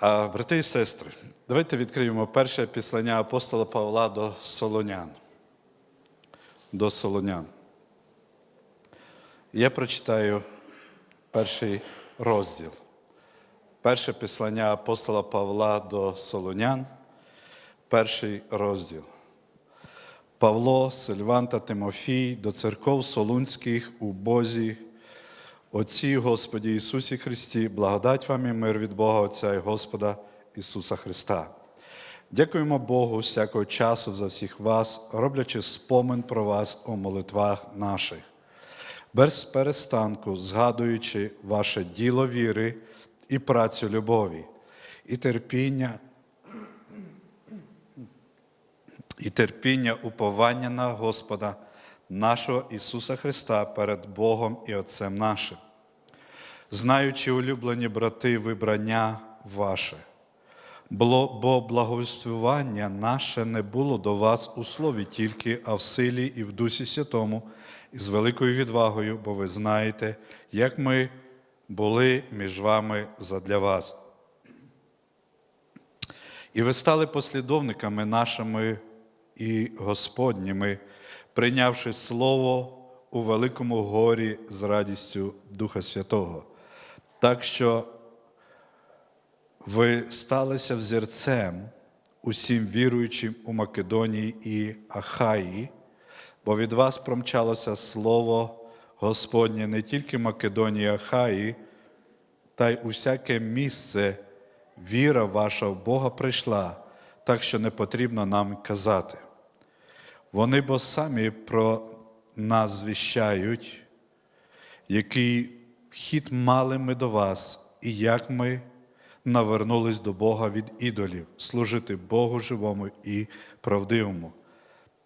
Брати і сестри, давайте відкриємо перше післання апостола Павла до Солонян. До Солонян. Я прочитаю перший розділ. Перше післання апостола Павла до Солонян, перший розділ. Павло, Сильван та Тимофій до церков Солунських у Бозі, Отці Господі Ісусі Христі, благодать вам і мир від Бога Отця і Господа Ісуса Христа. Дякуємо Богу всякого часу за всіх вас, роблячи спомин про вас у молитвах наших, без перестанку згадуючи ваше діло віри і працю любові, і терпіння, і терпіння уповання на Господа нашого Ісуса Христа перед Богом і Отцем нашим, знаючи, улюблені брати, вибрання ваше. Бо благословення наше не було до вас у слові тільки, а в силі і в Дусі Святому, і з великою відвагою, бо ви знаєте, як ми були між вами задля вас. І ви стали послідовниками нашими і Господніми, прийнявши Слово у великому горі з радістю Духа Святого. Так що ви сталися взірцем усім віруючим у Македонії і Ахаї, бо від вас промчалося Слово Господнє не тільки Македонії і Ахаї, та й у всяке місце віра ваша в Бога прийшла, так що не потрібно нам казати. Вони бо самі про нас звіщають, який вхід мали ми до вас, і як ми навернулись до Бога від ідолів, служити Богу живому і правдивому,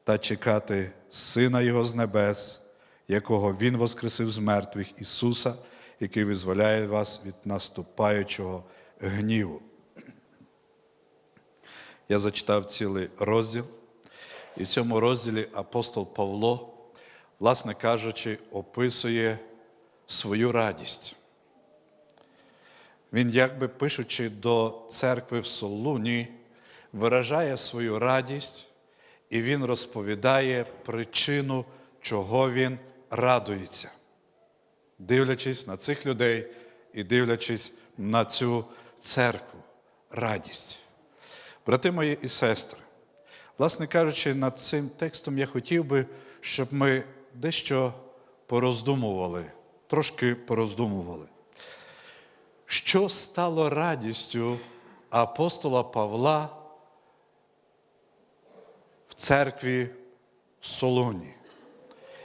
та чекати Сина Його з небес, якого Він воскресив з мертвих Ісуса, який визволяє вас від наступаючого гніву. Я зачитав цілий розділ, і в цьому розділі апостол Павло, власне кажучи, описує свою радість. Він, якби пишучи до церкви в Солуні, виражає свою радість, і він розповідає причину, чого він радується, дивлячись на цих людей і дивлячись на цю церкву. Радість. Брати мої і сестри, власне кажучи, над цим текстом я хотів би, щоб ми дещо пороздумували, трошки пороздумували. Що стало радістю апостола Павла в церкві в Солоні?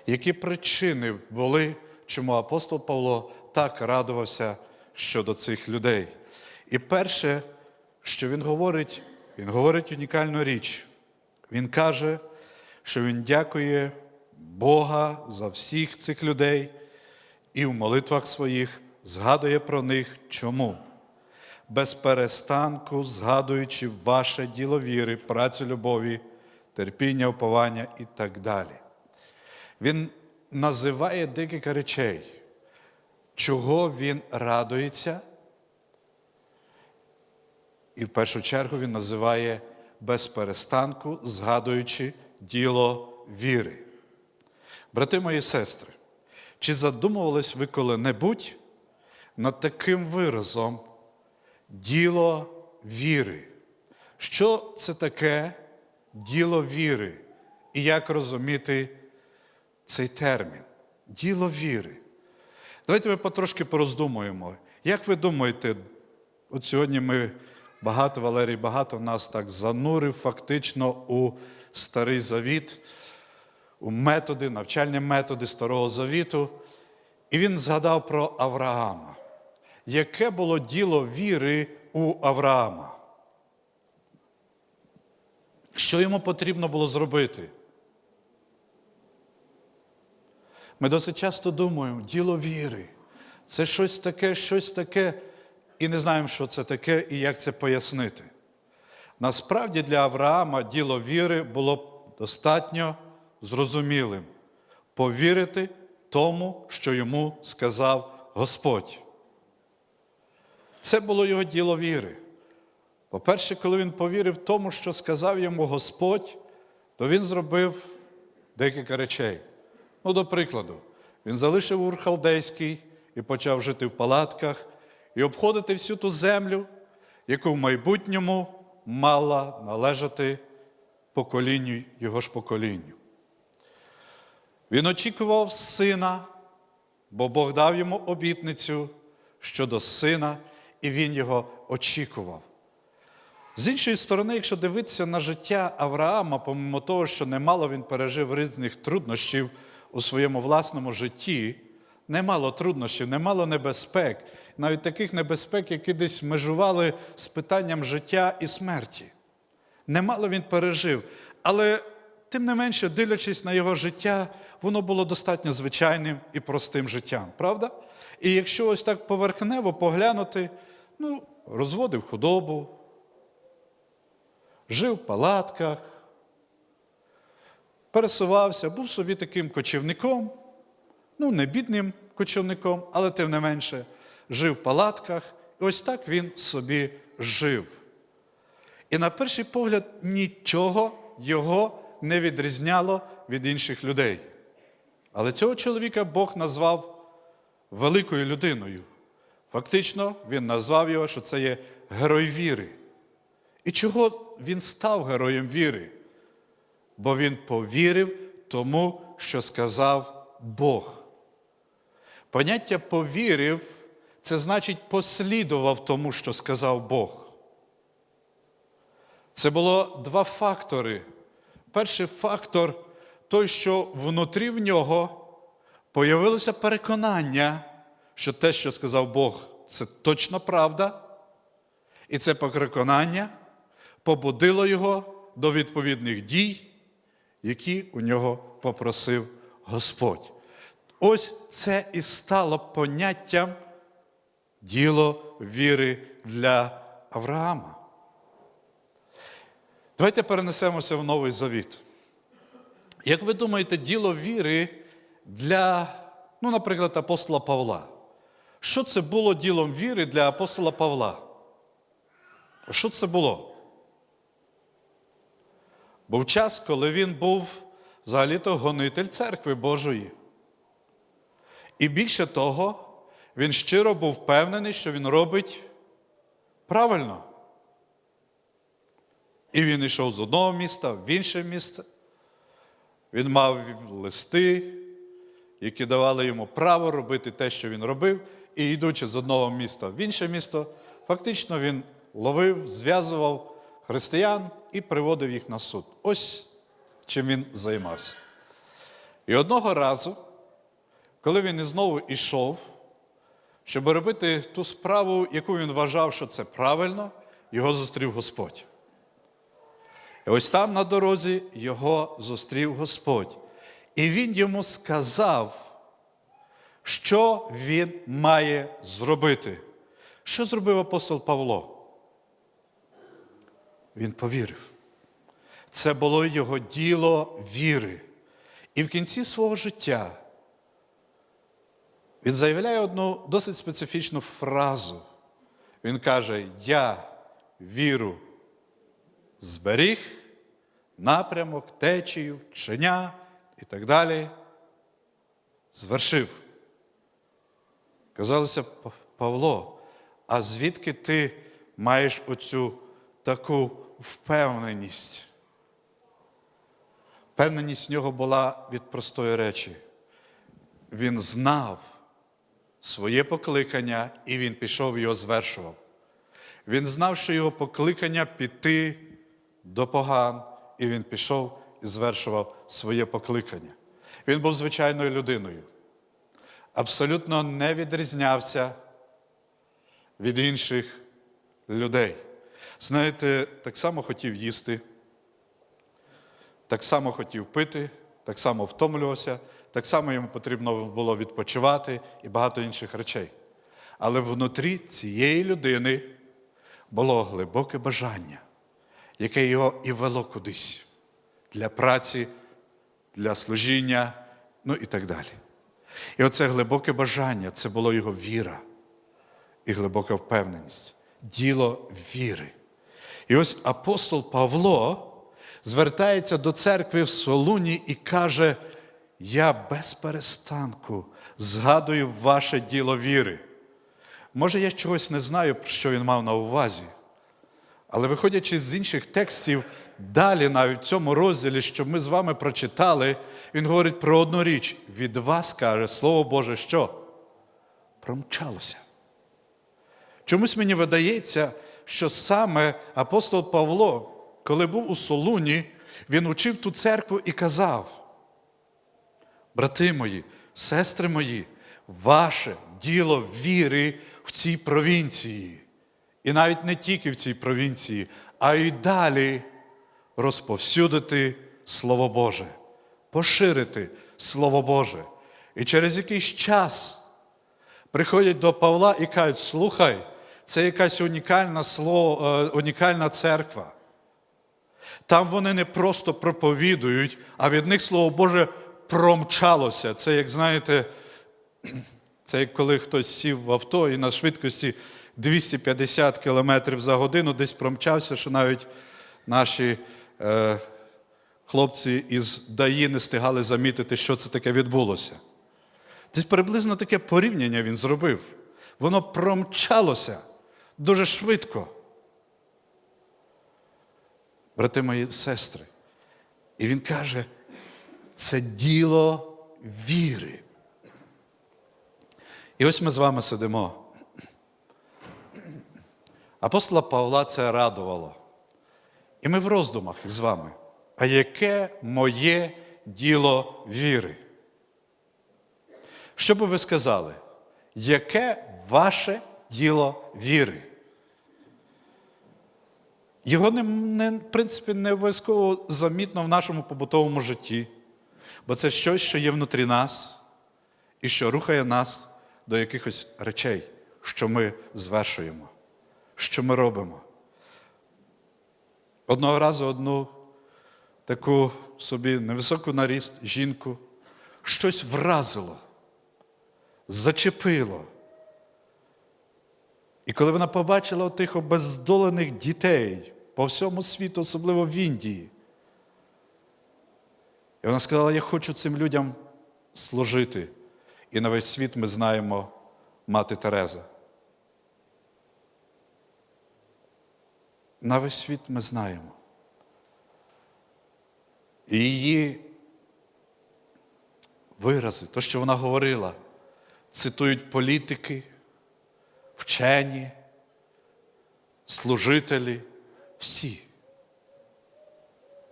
Які причини були, чому апостол Павло так радувався щодо цих людей? І перше, що він говорить, він говорить унікальну річ. Він каже, що він дякує Бога за всіх цих людей і в молитвах своїх згадує про них чому? Без перестанку згадуючи ваше діло віри, працю любові, терпіння, уповання і так далі. Він називає декілька речей, чого він радується. І в першу чергу він називає без перестанку, згадуючи діло віри. Брати мої сестри, чи задумувались ви коли-небудь над таким виразом діло віри? Що це таке діло віри? І як розуміти цей термін? Діло віри. Давайте ми потрошки пороздумуємо. Як ви думаєте, от сьогодні ми багато, Валерій, багато нас так занурив фактично у старий завіт, методи, навчальні методи Старого Завіту. І він згадав про Авраама. Яке було діло віри у Авраама? Що йому потрібно було зробити? Ми досить часто думаємо, діло віри. Це щось таке, щось таке, і не знаємо, що це таке і як це пояснити. Насправді для Авраама діло віри було достатньо зрозумілим повірити тому, що йому сказав Господь. Це було його діло віри. По-перше, коли він повірив тому, що сказав йому Господь, то він зробив декілька речей. Ну, до прикладу, він залишив Ур Халдейський і почав жити в палатках і обходити всю ту землю, яку в майбутньому мала належати поколінню його ж поколінню. Він очікував сина, бо Бог дав йому обітницю щодо сина, і він його очікував. З іншої сторони, якщо дивитися на життя Авраама, помимо того, що немало він пережив різних труднощів у своєму власному житті, немало труднощів, немало небезпек, навіть таких небезпек, які десь межували з питанням життя і смерті. Немало він пережив, але тим не менше, дивлячись на його життя, воно було достатньо звичайним і простим життям, правда? І якщо ось так поверхнево поглянути, ну, розводив худобу, жив в палатках, пересувався, був собі таким кочівником, ну, не бідним кочівником, але тим не менше, жив в палатках, і ось так він собі жив. І на перший погляд нічого його не відрізняло від інших людей. Але цього чоловіка Бог назвав великою людиною. Фактично, він назвав його, що це є герой віри. І чого він став героєм віри? Бо він повірив тому, що сказав Бог. Поняття повірив це значить послідував тому, що сказав Бог. Це було два фактори. Перший фактор той, що внутрі в нього появилося переконання, що те, що сказав Бог, це точно правда. І це переконання побудило його до відповідних дій, які у нього попросив Господь. Ось це і стало поняттям діло віри для Авраама. Давайте перенесемося в Новий Завіт. Як ви думаєте, діло віри для, ну, наприклад, апостола Павла? Що це було ділом віри для апостола Павла? Що це було? Був час, коли він був взагалі-то гонитель церкви Божої. І більше того, він щиро був впевнений, що він робить правильно. І він йшов з одного міста в інше місце. Він мав листи, які давали йому право робити те, що він робив, і йдучи з одного міста в інше місто, фактично він ловив, зв'язував християн і приводив їх на суд. Ось чим він займався. І одного разу, коли він знову йшов, щоб робити ту справу, яку він вважав, що це правильно, його зустрів Господь. І ось там на дорозі його зустрів Господь. І він йому сказав, що він має зробити. Що зробив апостол Павло? Він повірив. Це було його діло віри. І в кінці свого життя він заявляє одну досить специфічну фразу. Він каже: Я віру зберіг, напрямок, течію, вчення і так далі. Звершив. Казалося, Павло, а звідки ти маєш оцю таку впевненість? Впевненість в нього була від простої речі. Він знав своє покликання, і він пішов його звершував. Він знав, що його покликання піти до поган, і він пішов і звершував своє покликання. Він був звичайною людиною, абсолютно не відрізнявся від інших людей. Знаєте, так само хотів їсти, так само хотів пити, так само втомлювався, так само йому потрібно було відпочивати і багато інших речей. Але внутрі цієї людини було глибоке бажання, яке його і вело кудись для праці, для служіння, ну і так далі. І оце глибоке бажання це було його віра і глибока впевненість, діло віри. І ось апостол Павло звертається до церкви в Солуні і каже: Я без перестанку згадую ваше діло віри. Може, я чогось не знаю, про що він мав на увазі. Але виходячи з інших текстів, далі, навіть в цьому розділі, що ми з вами прочитали, він говорить про одну річ. Від вас каже Слово Боже, що? Промчалося. Чомусь мені видається, що саме апостол Павло, коли був у Солуні, він учив ту церкву і казав: Брати мої, сестри мої, ваше діло віри в цій провінції. І навіть не тільки в цій провінції, а й далі розповсюдити Слово Боже, поширити Слово Боже. І через якийсь час приходять до Павла і кажуть: слухай, це якась унікальна, слово, е, унікальна церква. Там вони не просто проповідують, а від них Слово Боже промчалося. Це, як знаєте, це як коли хтось сів в авто і на швидкості 250 км за годину десь промчався, що навіть наші е, хлопці із ДАІ не стигали замітити, що це таке відбулося. Десь приблизно таке порівняння він зробив. Воно промчалося дуже швидко. Брати мої сестри. І він каже, це діло віри. І ось ми з вами сидимо. Апостола Павла це радувало. І ми в роздумах з вами. А яке моє діло віри? Що би ви сказали? Яке ваше діло віри? Його, не, не, в принципі, не обов'язково замітно в нашому побутовому житті, бо це щось, що є внутрі нас і що рухає нас до якихось речей, що ми звершуємо, що ми робимо. Одного разу одну таку собі невисоку наріст жінку щось вразило, зачепило. І коли вона побачила тих обездолених дітей по всьому світу, особливо в Індії, і вона сказала: Я хочу цим людям служити. І на весь світ ми знаємо мати Тереза. На весь світ ми знаємо. І її вирази, то, що вона говорила, цитують політики, вчені, служителі, всі.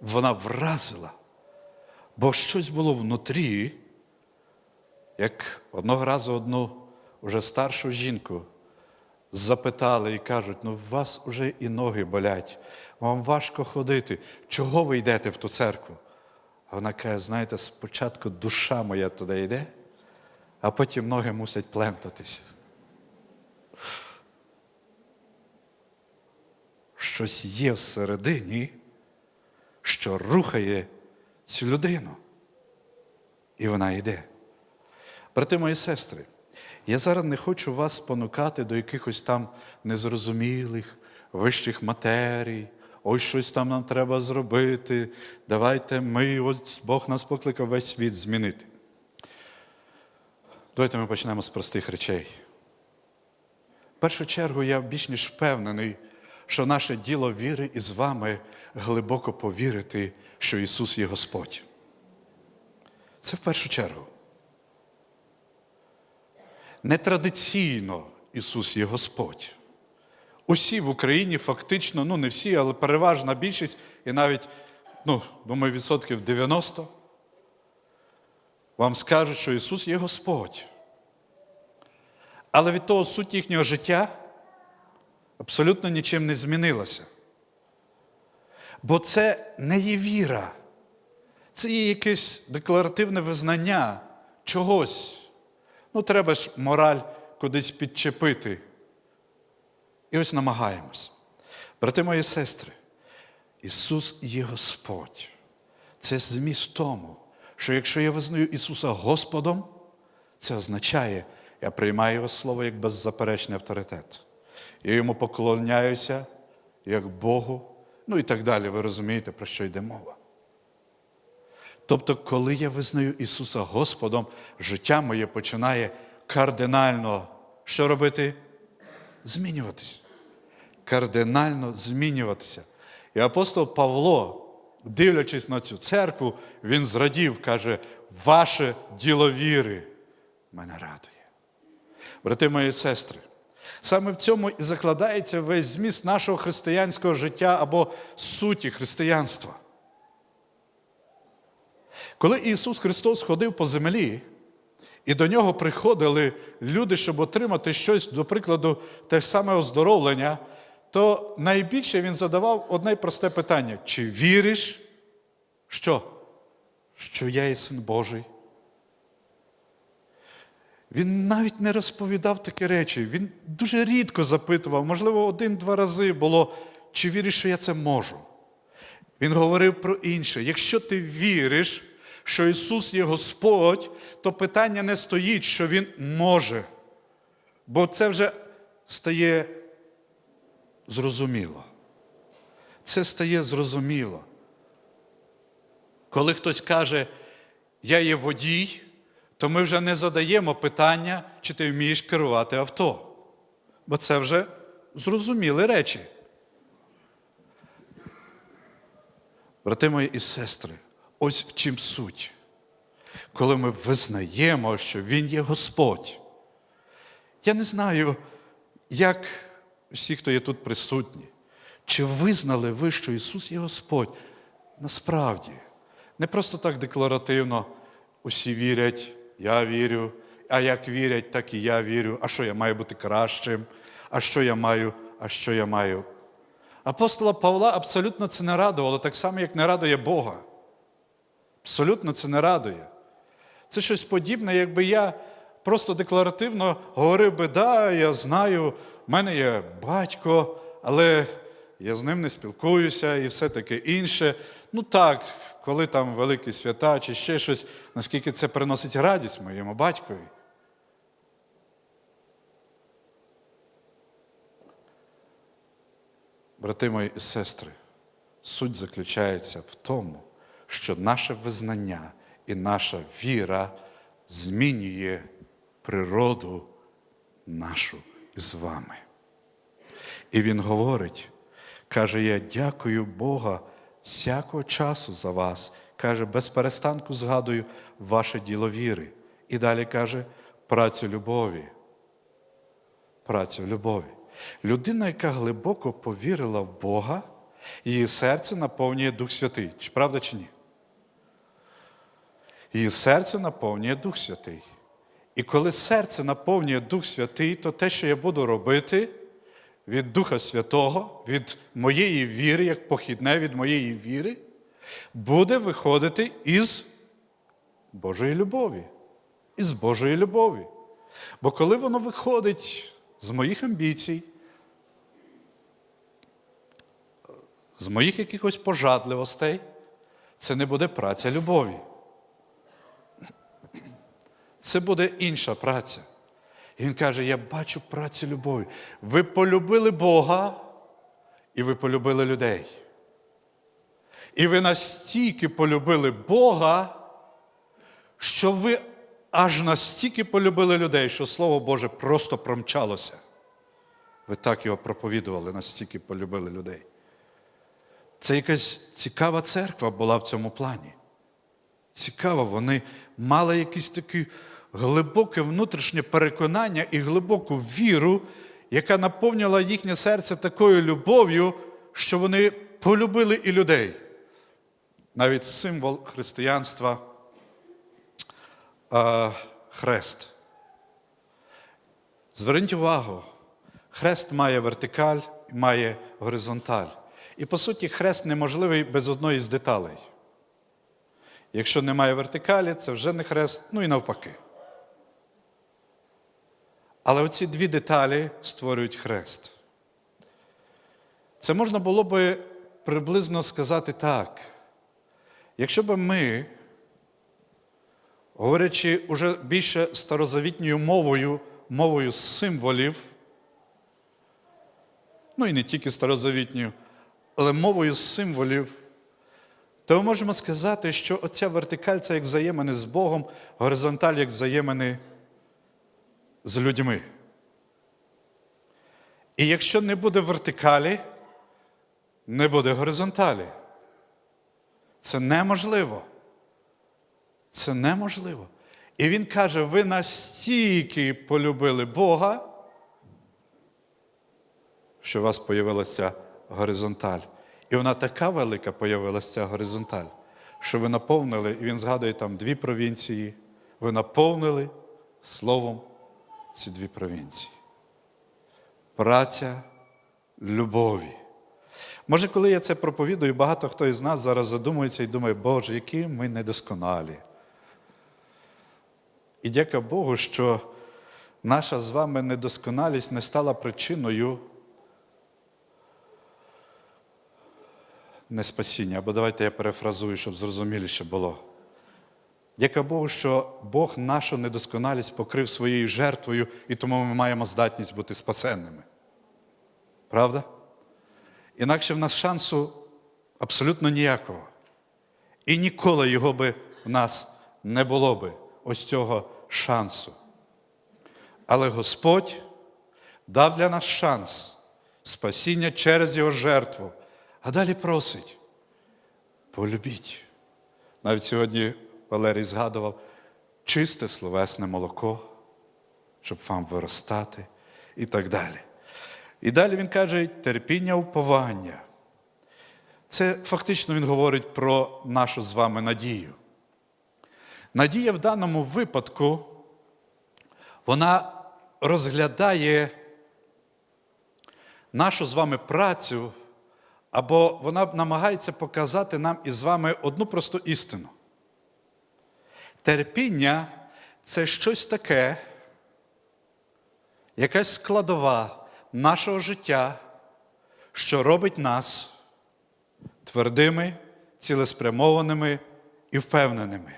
Вона вразила, бо щось було внутрі, як одного разу одну вже старшу жінку запитали і кажуть, ну у вас вже і ноги болять, вам важко ходити. Чого ви йдете в ту церкву? А вона каже, знаєте, спочатку душа моя туди йде, а потім ноги мусять плентатися. Щось є всередині, що рухає цю людину. І вона йде. Брати мої сестри, я зараз не хочу вас спонукати до якихось там незрозумілих, вищих матерій. Ось щось там нам треба зробити. Давайте ми, ось Бог нас покликав весь світ змінити. Давайте ми почнемо з простих речей. В першу чергу я більш ніж впевнений, що наше діло віри із вами глибоко повірити, що Ісус є Господь. Це в першу чергу. Нетрадиційно Ісус є Господь. Усі в Україні фактично, ну не всі, але переважна більшість, і навіть, ну, думаю, відсотків 90, вам скажуть, що Ісус є Господь. Але від того суть їхнього життя абсолютно нічим не змінилася. Бо це не є віра, це є якесь декларативне визнання чогось. Ну, треба ж мораль кудись підчепити. І ось намагаємось. Брати мої сестри, Ісус є Господь. Це зміст тому, що якщо я визнаю Ісуса Господом, це означає, я приймаю Його Слово як беззаперечний авторитет. Я йому поклоняюся як Богу, ну і так далі. Ви розумієте, про що йде мова. Тобто, коли я визнаю Ісуса Господом, життя моє починає кардинально що робити? Змінюватися. Кардинально змінюватися. І апостол Павло, дивлячись на цю церкву, він зрадів, каже, ваше діло віри мене радує. Брати мої сестри, саме в цьому і закладається весь зміст нашого християнського життя або суті християнства. Коли Ісус Христос ходив по землі, і до нього приходили люди, щоб отримати щось, до прикладу, те ж саме оздоровлення, то найбільше він задавав одне просте питання: чи віриш, що? Що я є син Божий? Він навіть не розповідав такі речі. Він дуже рідко запитував, можливо, один-два рази було, чи віриш, що я це можу. Він говорив про інше. Якщо ти віриш, що Ісус є Господь, то питання не стоїть, що Він може. Бо це вже стає зрозуміло. Це стає зрозуміло. Коли хтось каже, я є водій, то ми вже не задаємо питання, чи ти вмієш керувати авто. Бо це вже зрозуміли речі. Брати мої і сестри, ось в чим суть. Коли ми визнаємо, що Він є Господь. Я не знаю, як всі, хто є тут присутні, чи визнали ви, що Ісус є Господь? Насправді, не просто так декларативно усі вірять, я вірю, а як вірять, так і я вірю. А що я маю бути кращим? А що я маю, а що я маю? Апостола Павла абсолютно це не радувало, так само, як не радує Бога. Абсолютно це не радує. Це щось подібне, якби я просто декларативно говорив би, да, я знаю, в мене є батько, але я з ним не спілкуюся і все таке інше. Ну так, коли там великі свята чи ще щось, наскільки це приносить радість моєму батькові. Брати мої і сестри, суть заключається в тому, що наше визнання і наша віра змінює природу нашу із вами. І він говорить, каже, я дякую Бога всякого часу за вас. Каже, без перестанку згадую ваше діло віри. І далі каже, працю любові. Працю любові. Людина, яка глибоко повірила в Бога, її серце наповнює Дух Святий. Чи правда чи ні? Її серце наповнює Дух Святий. І коли серце наповнює Дух Святий, то те, що я буду робити від Духа Святого, від моєї віри, як похідне від моєї віри, буде виходити із Божої любові. Із Божої любові. Бо коли воно виходить з моїх амбіцій, з моїх якихось пожадливостей, це не буде праця любові. Це буде інша праця. І він каже: Я бачу працю любові. Ви полюбили Бога, і ви полюбили людей. І ви настільки полюбили Бога, що ви аж настільки полюбили людей, що Слово Боже просто промчалося. Ви так його проповідували, настільки полюбили людей. Це якась цікава церква була в цьому плані. Цікаво, вони мали якесь таке глибоке внутрішнє переконання і глибоку віру, яка наповнила їхнє серце такою любов'ю, що вони полюбили і людей. Навіть символ християнства а, хрест. Зверніть увагу, хрест має вертикаль і має горизонталь. І по суті, хрест неможливий без одної з деталей. Якщо немає вертикалі, це вже не хрест, ну і навпаки. Але оці дві деталі створюють хрест. Це можна було би приблизно сказати так. Якщо б ми, говорячи уже більше старозавітньою мовою, мовою символів, ну і не тільки старозавітньою, але мовою символів, то ми можемо сказати, що оця вертикаль це як взаємини з Богом, горизонталь як взаємини з людьми. І якщо не буде вертикалі, не буде горизонталі. Це неможливо. Це неможливо. І він каже: ви настільки полюбили Бога, що у вас появилася горизонталь. І вона така велика появилася горизонталь, що ви наповнили, і він згадує там дві провінції, ви наповнили словом ці дві провінції. Праця любові. Може, коли я це проповідую, багато хто із нас зараз задумується і думає, Боже, які ми недосконалі. І дяка Богу, що наша з вами недосконалість не стала причиною неспасіння. Або давайте я перефразую, щоб зрозуміліше було. Дяка Богу, що Бог нашу недосконалість покрив своєю жертвою, і тому ми маємо здатність бути спасенними. Правда? Інакше в нас шансу абсолютно ніякого. І ніколи його би в нас не було би ось цього шансу. Але Господь дав для нас шанс спасіння через Його жертву. А далі просить, полюбіть. Навіть сьогодні Валерій згадував чисте словесне молоко, щоб вам виростати і так далі. І далі він каже терпіння уповання. Це фактично він говорить про нашу з вами надію. Надія в даному випадку, вона розглядає нашу з вами працю, або вона намагається показати нам із вами одну просту істину. Терпіння це щось таке, якась складова нашого життя, що робить нас твердими, цілеспрямованими і впевненими.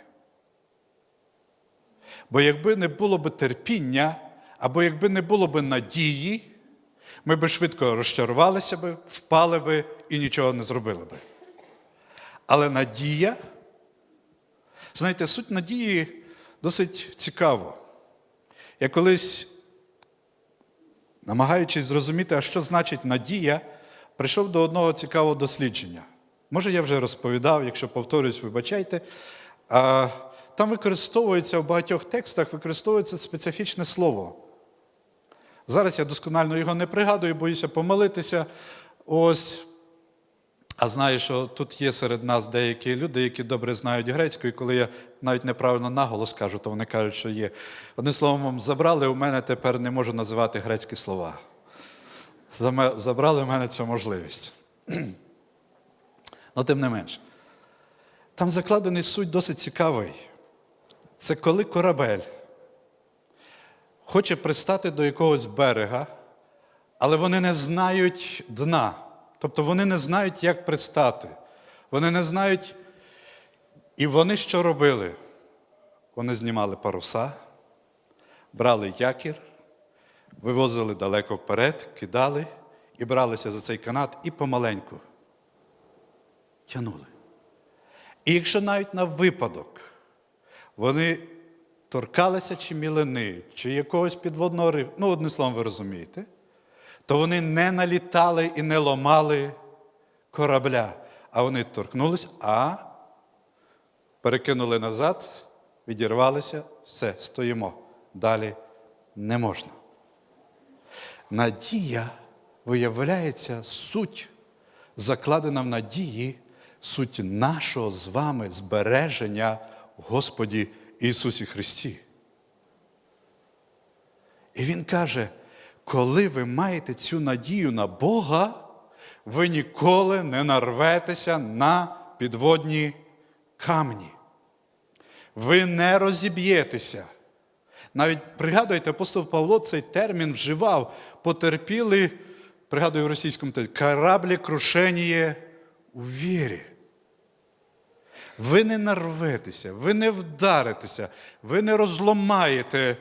Бо якби не було б терпіння, або якби не було б надії, ми б швидко розчарувалися б, впали би і нічого не зробили би. Але надія, знаєте, суть надії досить цікаво. Я колись, намагаючись зрозуміти, а що значить надія, прийшов до одного цікавого дослідження. Може, я вже розповідав, якщо повторюсь, вибачайте. Там використовується в багатьох текстах використовується специфічне слово. Зараз я досконально його не пригадую, боюся помилитися. Ось. А знаю, що тут є серед нас деякі люди, які добре знають грецьку, і коли я навіть неправильно наголос кажу, то вони кажуть, що є. Одним словом, забрали у мене тепер не можу називати грецькі слова. Забрали у мене цю можливість. Ну, тим не менш. Там закладений суть досить цікавий. Це коли корабель хоче пристати до якогось берега, але вони не знають дна. Тобто вони не знають, як пристати. Вони не знають. І вони що робили? Вони знімали паруса, брали якір, вивозили далеко вперед, кидали і бралися за цей канат і помаленьку тянули. І якщо навіть на випадок вони торкалися чи мілини, чи якогось підводного рифу, ну, одним словом, ви розумієте, то вони не налітали і не ломали корабля, а вони торкнулись, а перекинули назад, відірвалися, все, стоїмо. Далі не можна. Надія виявляється суть, закладена в надії, суть нашого з вами збереження в Господі Ісусі Христі. І Він каже, коли ви маєте цю надію на Бога, ви ніколи не нарветеся на підводні камні. Ви не розіб'єтеся. Навіть пригадуйте, апостол Павло цей термін вживав, потерпіли, пригадую в російському тексті, кораблі крушеніє у вірі. Ви не нарветеся, ви не вдаритеся, ви не розломаєте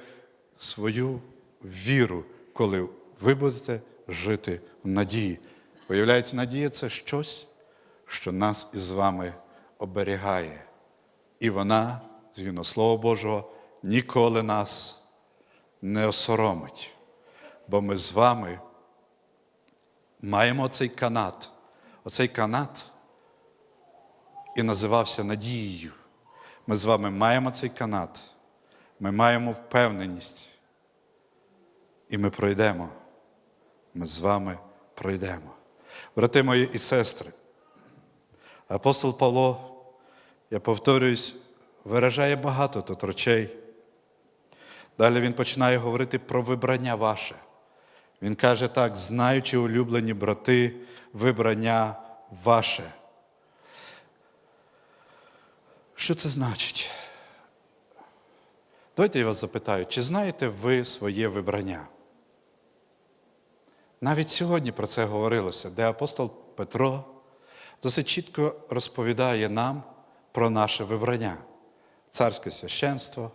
свою віру, коли ви будете жити в надії. Виявляється, надія це щось, що нас із вами оберігає. І вона, згідно Слова Божого, ніколи нас не осоромить. Бо ми з вами маємо оцей канат. Оцей канат і називався надією. Ми з вами маємо цей канат. Ми маємо впевненість. І ми пройдемо. Ми з вами пройдемо. Брати мої і сестри, апостол Павло, я повторююсь, виражає багато тут речей. Далі він починає говорити про вибрання ваше. Він каже так, знаючи улюблені брати, вибрання ваше. Що це значить? Давайте я вас запитаю, чи знаєте ви своє вибрання? Навіть сьогодні про це говорилося, де апостол Петро досить чітко розповідає нам про наше вибрання, царське священство,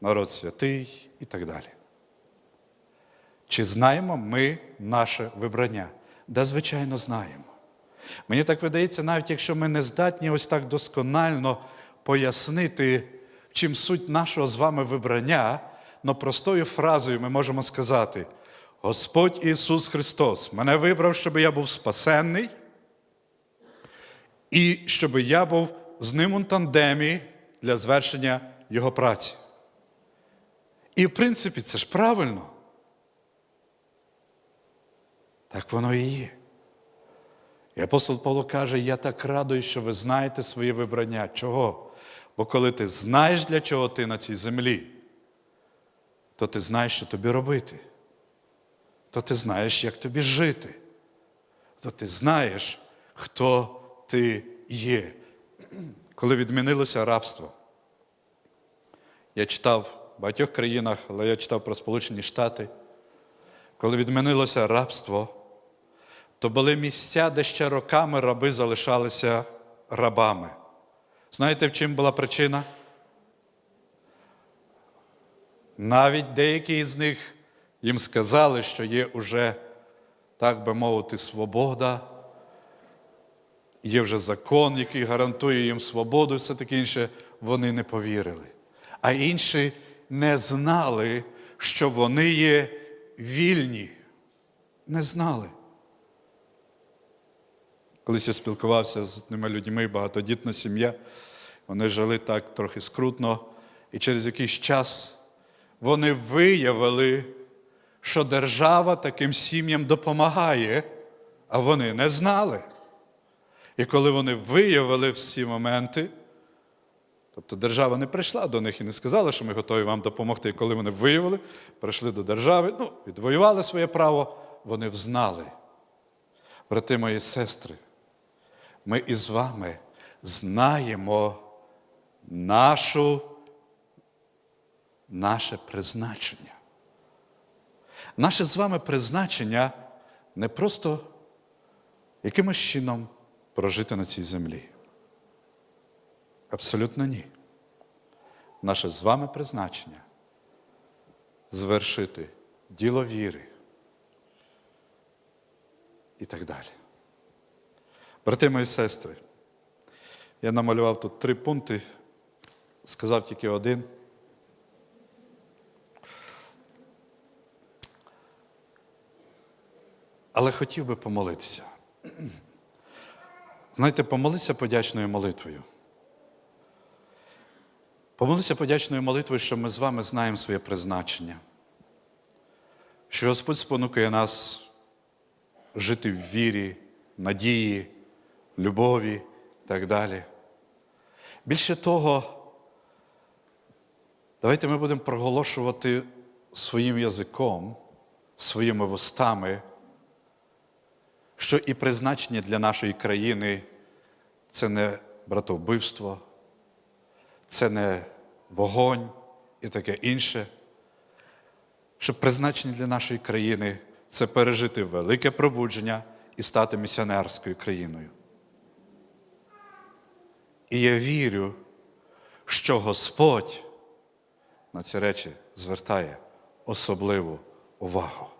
народ святий і так далі. Чи знаємо ми наше вибрання? Да, звичайно, знаємо. Мені так видається, навіть якщо ми не здатні ось так досконально пояснити, чим суть нашого з вами вибрання, но простою фразою ми можемо сказати: Господь Ісус Христос мене вибрав, щоб я був спасенний, і щоб я був з ним у тандемі для звершення Його праці. І в принципі, це ж правильно. Так воно і є. І апостол Павло каже: я так радий, що ви знаєте своє вибрання. Чого? Бо коли ти знаєш, для чого ти на цій землі, то ти знаєш, що тобі робити. То ти знаєш, як тобі жити. То ти знаєш, хто ти є. Коли відмінилося рабство, я читав в багатьох країнах, але я читав про Сполучені Штати. Коли відмінилося рабство, то були місця, де ще роками раби залишалися рабами. Знаєте, в чим була причина? Навіть деякі з них їм сказали, що є уже, так би мовити, свобода, є вже закон, який гарантує їм свободу і все таке інше, вони не повірили. А інші не знали, що вони є вільні. Не знали. Колись я спілкувався з одними людьми, багатодітна сім'я, вони жили так трохи скрутно, і через якийсь час вони виявили, що держава таким сім'ям допомагає, а вони не знали. І коли вони виявили всі моменти, тобто держава не прийшла до них і не сказала, що ми готові вам допомогти. І коли вони виявили, прийшли до держави, ну, відвоювали своє право, вони взнали. Брати мої сестри, ми із вами знаємо нашу, наше призначення. Наше з вами призначення не просто якимось чином прожити на цій землі. Абсолютно ні. Наше з вами призначення звершити діло віри і так далі. Брати мої сестри, я намалював тут три пункти, сказав тільки один. Але хотів би помолитися. Знаєте, помолися подячною молитвою. Помолися подячною молитвою, що ми з вами знаємо своє призначення, що Господь спонукає нас жити в вірі, надії, любові і так далі. Більше того, давайте ми будемо проголошувати своїм язиком, своїми вустами, що і призначення для нашої країни це не братовбивство, це не вогонь і таке інше. Що призначення для нашої країни це пережити велике пробудження і стати місіонерською країною. І я вірю, що Господь на ці речі звертає особливу увагу.